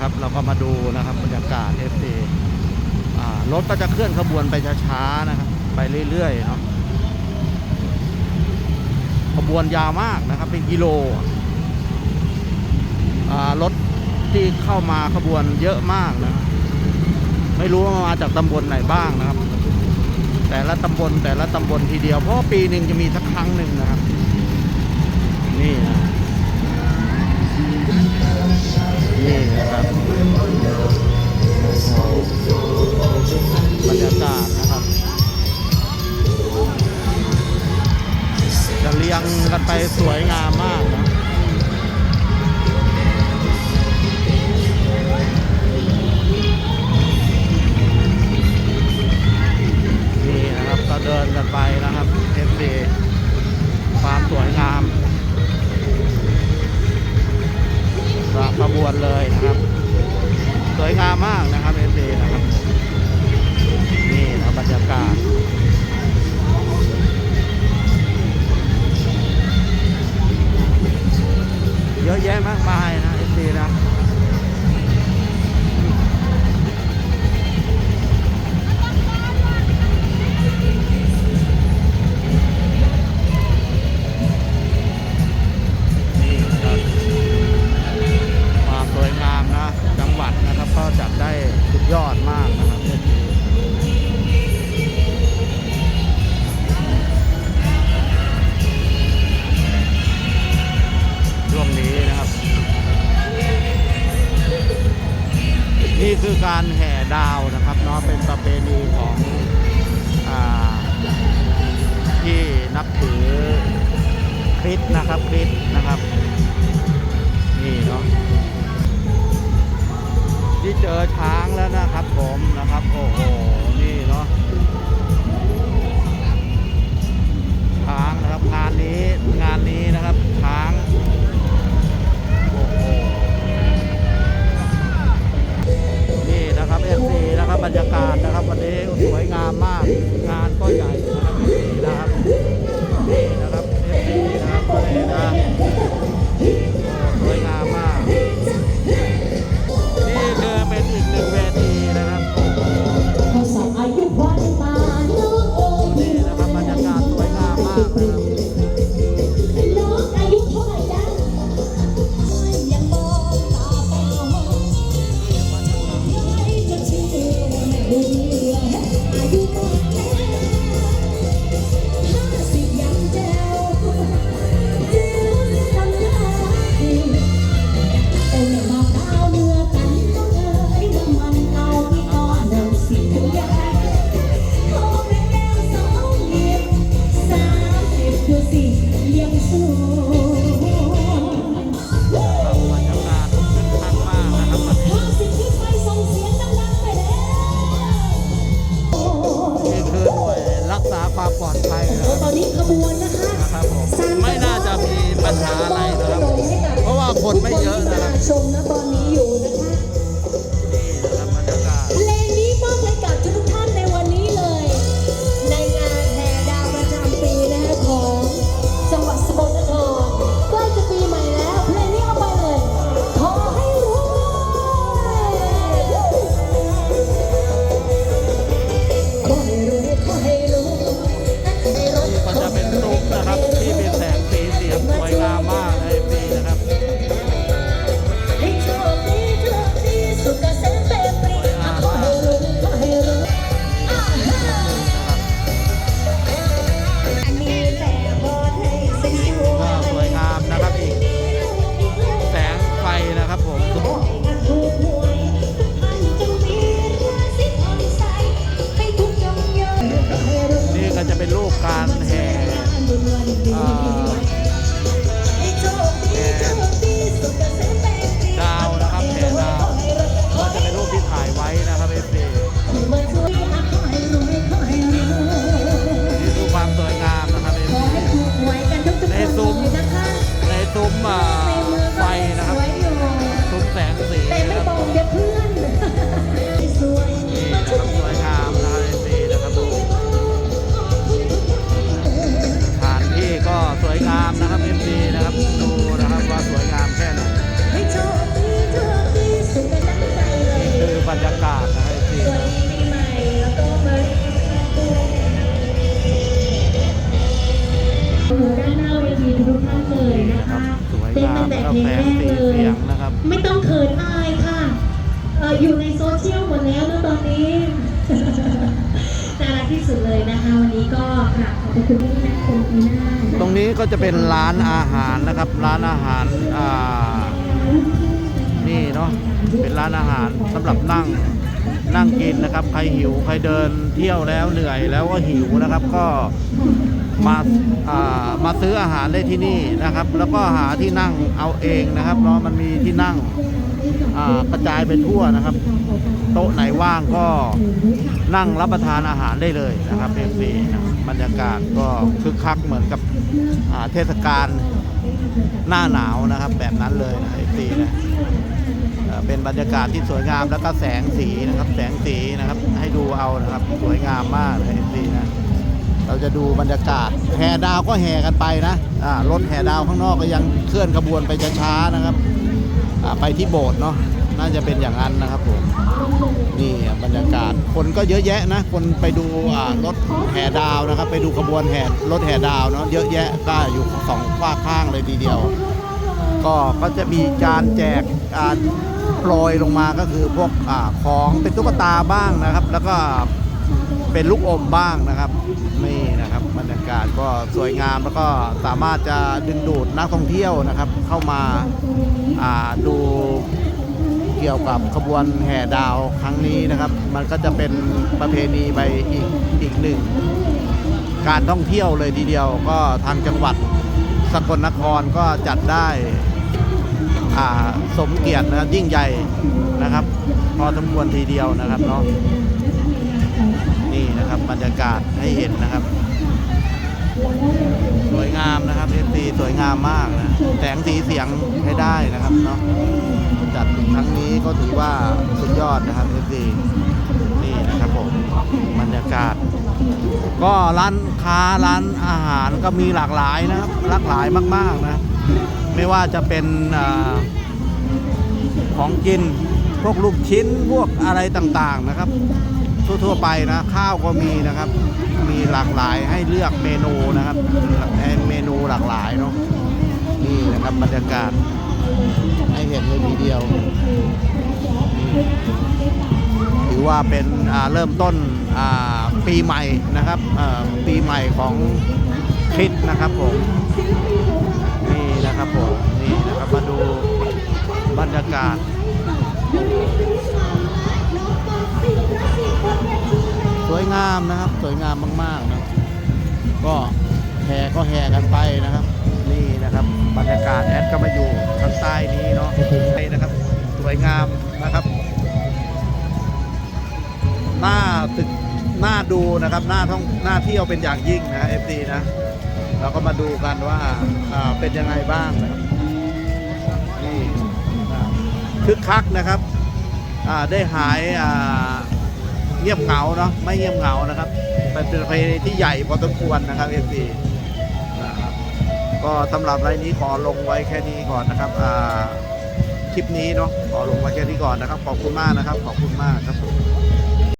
นะครับ เราก็มาดูนะครับบรรยากาศ FC อ่ารถก็จะเคลื่อนขบวนไปช้าๆนะครับ ไปเรื่อยๆเนาะขบวนยาวมากนะครับ เป็นกิโลรถที่เข้ามาขบวนเยอะมากนะครับไม่รู้ว่ามาจากตำบลไหนบ้างนะครับ แต่ละตำบลแต่ละตำบลทีเดียว เพราะปีหนึ่งจะมีสักครั้งหนึ่งนะครับ นี่นะ นี่นะครับบรรยากาศนะครับจะเรียงกันไปสวยงาม นี่คือการแห่ดาวนะครับเนาะเป็นประเพณีของอที่นับถือคริสนะครับคริสนะครับ นี่เนาะที่เจอช้างแล้วนะครับผมนะครับโอ้โหนี่เนาะช้างนะครับงานนี้งานนี้นะครับช้าง อดภัยครับตอนนี้ขบวนนะคะครับผมไม่น่าจะมีปัญหาอะไรนะครับ เพราะว่าคนไม่เยอะนะครับชมนะตอนนี้ ไม่ต้องเขินอายค่ะเอออยู่ในโซเชียลหมดแล้วนะตอนนี้น่ารักที่สุดเลยนะคะวันนี้ก็กราบขอบคุณที่นักคนีหน้าตรงนี้ก็จะเป็นร้านอาหารนะครับ ร้านอาหารอ่านี่เนาะเป็นร้านอาหารสำหรับนั่งนั่งกินนะครับ ใครหิวใครเดินเที่ยวแล้วเหนื่อยแล้วก็หิวนะครับ ก็ มาามาซื้ออาหารได้ที่นี่นะครับ แล้วก็หาที่นั่งเอาเองนะครับเนาะมันมีที่นั่งกระจายไปทั่วนะครับ โต๊ะไหนว่างก็นั่งรับประทานอาหารได้เลยนะครับเอฟซีนะบรรยากาศก็คึกคักเหมือนกับเทศกาลหน้าหนาวนะครับ แบบนั้นเลยนะเอฟซีนะเอ่อเป็นบรรยากาศที่สวยงามแล้วก็แสงสีนะครับ แสงสีนะครับ ให้ดูเอานะครับ สวยงามมากเลยเอฟซีนะ เราจะดูบรรยากาศแห่ดาวก็แห่กันไปนะรถแห่ดาวข้างนอกก็ยังเคลื่อนขบวนไปช้าๆนะครับไปที่โบสถ์เนาะน่าจะเป็นอย่างนั้นนะครับผมนี่บรรยากาศคนก็เยอะแยะนะ คนไปดูรถแห่ดาวนะครับ ไปดูขบวนแห่รถแห่ดาวเนาะเยอะแยะก็อยู่สองฝ้าข้างเลยทีเดียว ก็ก็จะมีการแจกการโปรยลงมาก็คือพวกอของเป็นตุ๊กตาบ้างนะครับ แล้วก็ เป็นลูกอมบ้างนะครับนี่นะครับบรรยากาศก็สวยงามแล้วก็สามารถจะดึงดูดนักท่องเที่ยวนะครับ เข้ามาาดูเกี่ยวกับขบวนแห่ดาวครั้งนี้นะครับ มันก็จะเป็นประเพณีไปอีกอีกหนึ่ง การท่องเที่ยวเลยทีเดียวก็ทางจังหวัดสกลนครก็จัดได้สมเกียรตินะยิ่งใหญ่นะครับ พอสมควรทีเดียวนะครับเนาะ นี่นะครับบรรยากาศให้เห็นนะครับ สวยงามนะครับเอฟซีสวยงามมากนะแสงสีเสียงให้ได้นะครับเนาะจัดครั้งนี้ก็ถือว่าสุดยอดนะครับเอฟซีนี่นะครับผมบรรยากาศ ก็ร้านค้าร้านอาหารก็มีหลากหลายนะครับหลากหลายมากๆนะไม่ว่าจะเป็นอของกินพวกลูกชิ้นพวกอะไรต่างๆนะครับ ทั่วๆไปนะข้าวก็มีนะครับ มีหลากหลายให้เลือกเมนูนะครับเมนูหลากหลายเนาะนี่นะครับบรรยากาศให้เห็นเลยทีเดียวถือว่าเป็นเริ่มต้นปีใหม่นะครับปีใหม่ของคริสนะครับผมนี่นะครับผมนี่นะครับมาดูบรรยากาศ งามนะครับ สวยงามมากๆนะก็แห่ก็แห่กันไปนะครับ นี่นะครับบรรยากาศแอดก็มาอยู่ทางใต้นี้เนาะนี่นะครับสวยงามนะครับ หน้าตึกหน้าดูนะครับหน้าท่องหน้าเที่ยวเป็นอย่างยิ่งนะเอฟซีนะเราก็มาดูกันว่าเป็นยังไงบ้างนะครับนี่คึกคักนะครับได้หายอ่า งียบเหงาเนาะไม่เงียบเหงานะครับเป็นประเพลงที่ใหญ่พอสมควรนะครับเอฟซีนะครับก็สำหรับรายนี้ขอลงไว้แค่นี้ก่อนนะครับอ่าคลิปนี้เนาะขอลงไว้แค่นี้ก่อนนะครับขอบคุณมากนะครับ ขอบคุณมากครับผม